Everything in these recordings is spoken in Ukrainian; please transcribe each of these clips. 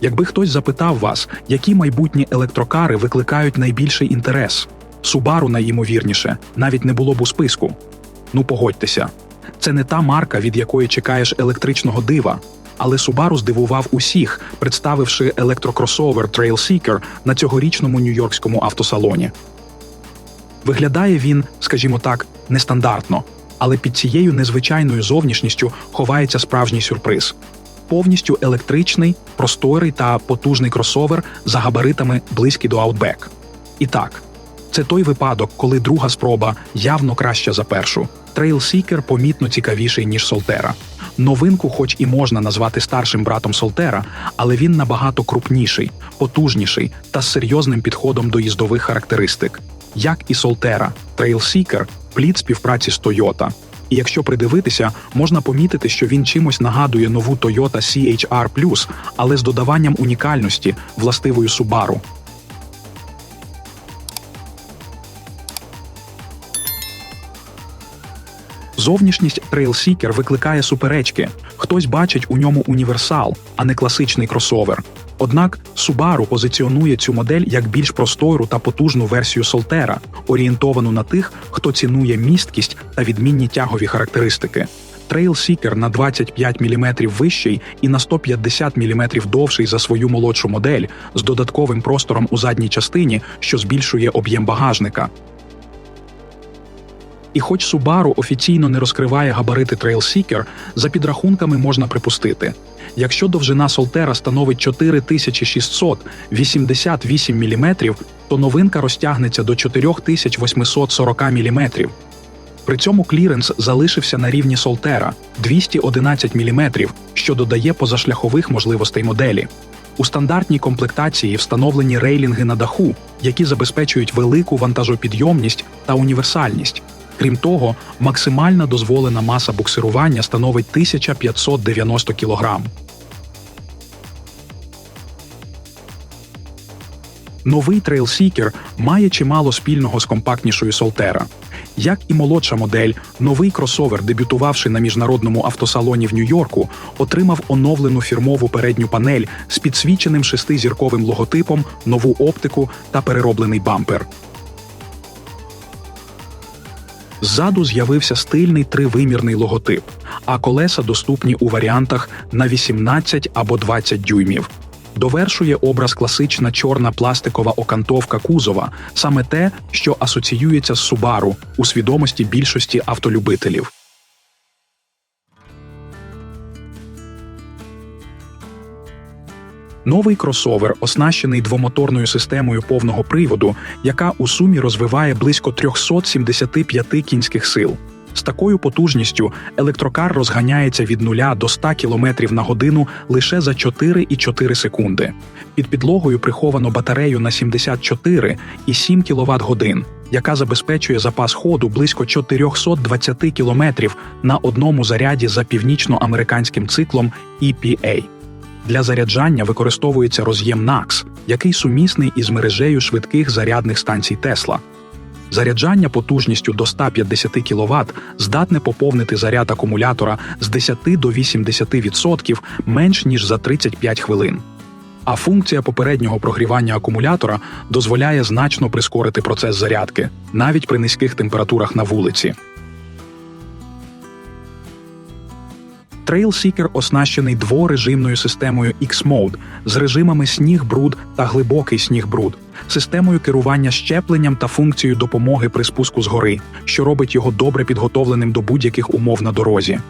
Якби хтось запитав вас, які майбутні електрокари викликають найбільший інтерес, Subaru найімовірніше навіть не було б у списку. Ну погодьтеся, це не та марка, від якої чекаєш електричного дива. Але Subaru здивував усіх, представивши електрокросовер Trail Seeker на цьогорічному нью-йоркському автосалоні. Виглядає він, скажімо так, нестандартно, але під цією незвичайною зовнішністю ховається справжній сюрприз. Повністю електричний, просторий та потужний кросовер за габаритами близькі до Outback. І так, це той випадок, коли друга спроба явно краща за першу. Trail Seeker помітно цікавіший, ніж Солтера. Новинку, хоч і можна назвати старшим братом Солтера, але він набагато крупніший, потужніший та з серйозним підходом до їздових характеристик. Як і Солтера, Trail Seeker – плід співпраці з Toyota. І якщо придивитися, можна помітити, що він чимось нагадує нову Toyota CHR+, але з додаванням унікальності, властивою Subaru. Зовнішність Trail Seeker викликає суперечки. Хтось бачить у ньому універсал, а не класичний кросовер. Однак Subaru позиціонує цю модель як більш простору та потужну версію Solterra, орієнтовану на тих, хто цінує місткість та відмінні тягові характеристики. Trail Seeker на 25 мм вищий і на 150 мм довший за свою молодшу модель з додатковим простором у задній частині, що збільшує об'єм багажника. І хоч Subaru офіційно не розкриває габарити Trail Seeker, за підрахунками можна припустити. Якщо довжина Солтера становить 4688 мм, то новинка розтягнеться до 4840 мм. При цьому кліренс залишився на рівні Солтера 211 мм, що додає позашляхових можливостей моделі. У стандартній комплектації встановлені рейлінги на даху, які забезпечують велику вантажопідйомність та універсальність. Крім того, максимальна дозволена маса буксирування становить 1590 кг. Новий Trail Seeker має чимало спільного з компактнішою Solterra. Як і молодша модель, новий кросовер, дебютувавши на міжнародному автосалоні в Нью-Йорку, отримав оновлену фірмову передню панель з підсвіченим шестизірковим логотипом, нову оптику та перероблений бампер. Ззаду з'явився стильний тривимірний логотип, а колеса доступні у варіантах на 18 або 20 дюймів. Довершує образ класична чорна пластикова окантовка кузова, саме те, що асоціюється з Subaru у свідомості більшості автолюбителів. Новий кросовер оснащений двомоторною системою повного приводу, яка у сумі розвиває близько 375 кінських сил. З такою потужністю електрокар розганяється від 0 до 100 км на годину лише за 4,4 секунди. Під підлогою приховано батарею на 74,7 кВт годин, яка забезпечує запас ходу близько 420 км на одному заряді за північноамериканським циклом EPA. Для заряджання використовується роз'єм NAX, який сумісний із мережею швидких зарядних станцій Тесла. Заряджання потужністю до 150 кВт здатне поповнити заряд акумулятора з 10 до 80% менш ніж за 35 хвилин. А функція попереднього прогрівання акумулятора дозволяє значно прискорити процес зарядки, навіть при низьких температурах на вулиці. Trail Seeker оснащений дворежимною системою X-Mode з режимами сніг-бруд та глибокий сніг-бруд, системою керування щепленням та функцією допомоги при спуску з гори, що робить його добре підготовленим до будь-яких умов на дорозі.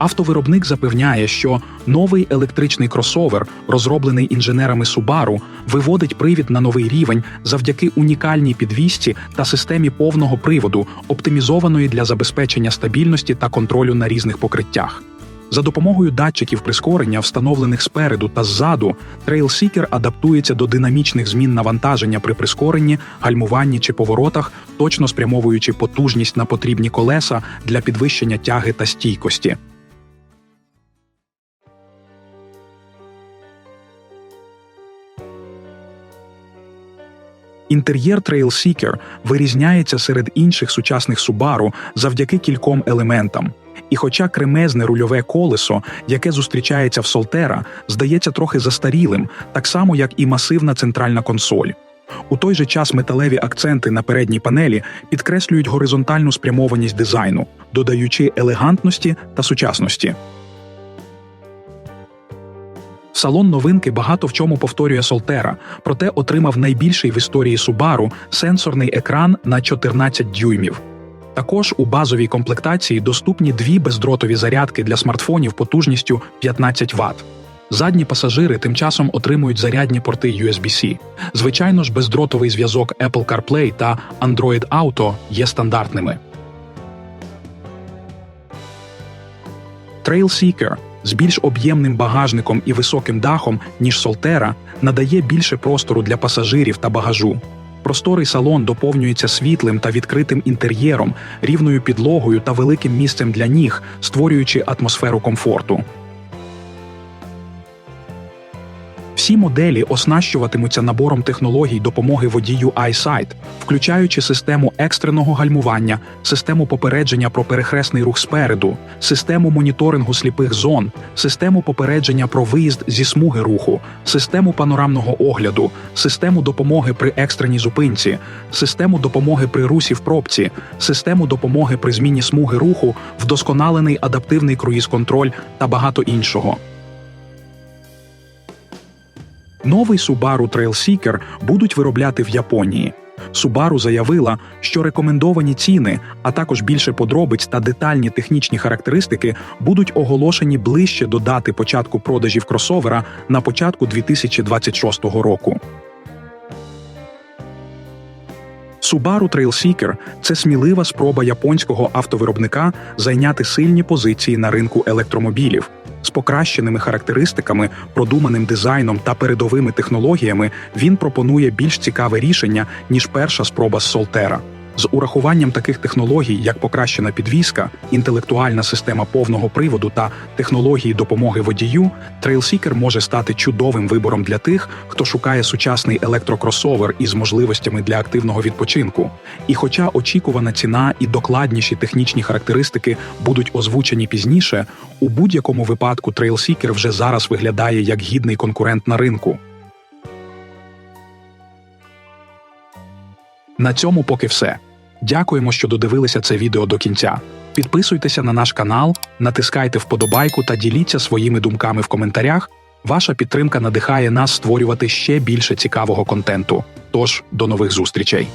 Автовиробник запевняє, що новий електричний кросовер, розроблений інженерами Subaru, виводить привід на новий рівень завдяки унікальній підвісці та системі повного приводу, оптимізованої для забезпечення стабільності та контролю на різних покриттях. За допомогою датчиків прискорення, встановлених спереду та ззаду, Seeker адаптується до динамічних змін навантаження при прискоренні, гальмуванні чи поворотах, точно спрямовуючи потужність на потрібні колеса для підвищення тяги та стійкості. Інтер'єр Trail Seeker вирізняється серед інших сучасних Subaru завдяки кільком елементам. І хоча кремезне рульове колесо, яке зустрічається в Солтера, здається трохи застарілим, так само як і масивна центральна консоль. У той же час металеві акценти на передній панелі підкреслюють горизонтальну спрямованість дизайну, додаючи елегантності та сучасності. Салон новинки багато в чому повторює Солтера, проте отримав найбільший в історії Subaru сенсорний екран на 14 дюймів. Також у базовій комплектації доступні дві бездротові зарядки для смартфонів потужністю 15 Вт. Задні пасажири тим часом отримують зарядні порти USB-C. Звичайно ж, бездротовий зв'язок Apple CarPlay та Android Auto є стандартними. Trailseeker з більш об'ємним багажником і високим дахом, ніж Солтера, надає більше простору для пасажирів та багажу. Просторий салон доповнюється світлим та відкритим інтер'єром, рівною підлогою та великим місцем для ніг, створюючи атмосферу комфорту. Всі моделі оснащуватимуться набором технологій допомоги водію iSight, включаючи систему екстреного гальмування, систему попередження про перехресний рух спереду, систему моніторингу сліпих зон, систему попередження про виїзд зі смуги руху, систему панорамного огляду, систему допомоги при екстреній зупинці, систему допомоги при русі в пробці, систему допомоги при зміні смуги руху, вдосконалений адаптивний круїз-контроль та багато іншого. Новий Subaru Trailseeker будуть виробляти в Японії. Subaru заявила, що рекомендовані ціни, а також більше подробиць та детальні технічні характеристики будуть оголошені ближче до дати початку продажів кросовера на початку 2026 року. Subaru Trailseeker – це смілива спроба японського автовиробника зайняти сильні позиції на ринку електромобілів. З покращеними характеристиками, продуманим дизайном та передовими технологіями він пропонує більш цікаве рішення ніж перша спроба з Solterra. З урахуванням таких технологій, як покращена підвізка, інтелектуальна система повного приводу та технології допомоги водію, Trailseeker може стати чудовим вибором для тих, хто шукає сучасний електрокросовер із можливостями для активного відпочинку. І хоча очікувана ціна і докладніші технічні характеристики будуть озвучені пізніше, у будь-якому випадку Trailseeker вже зараз виглядає як гідний конкурент на ринку. На цьому поки все. Дякуємо, що додивилися це відео до кінця. Підписуйтеся на наш канал, натискайте вподобайку та діліться своїми думками в коментарях. Ваша підтримка надихає нас створювати ще більше цікавого контенту. Тож до нових зустрічей!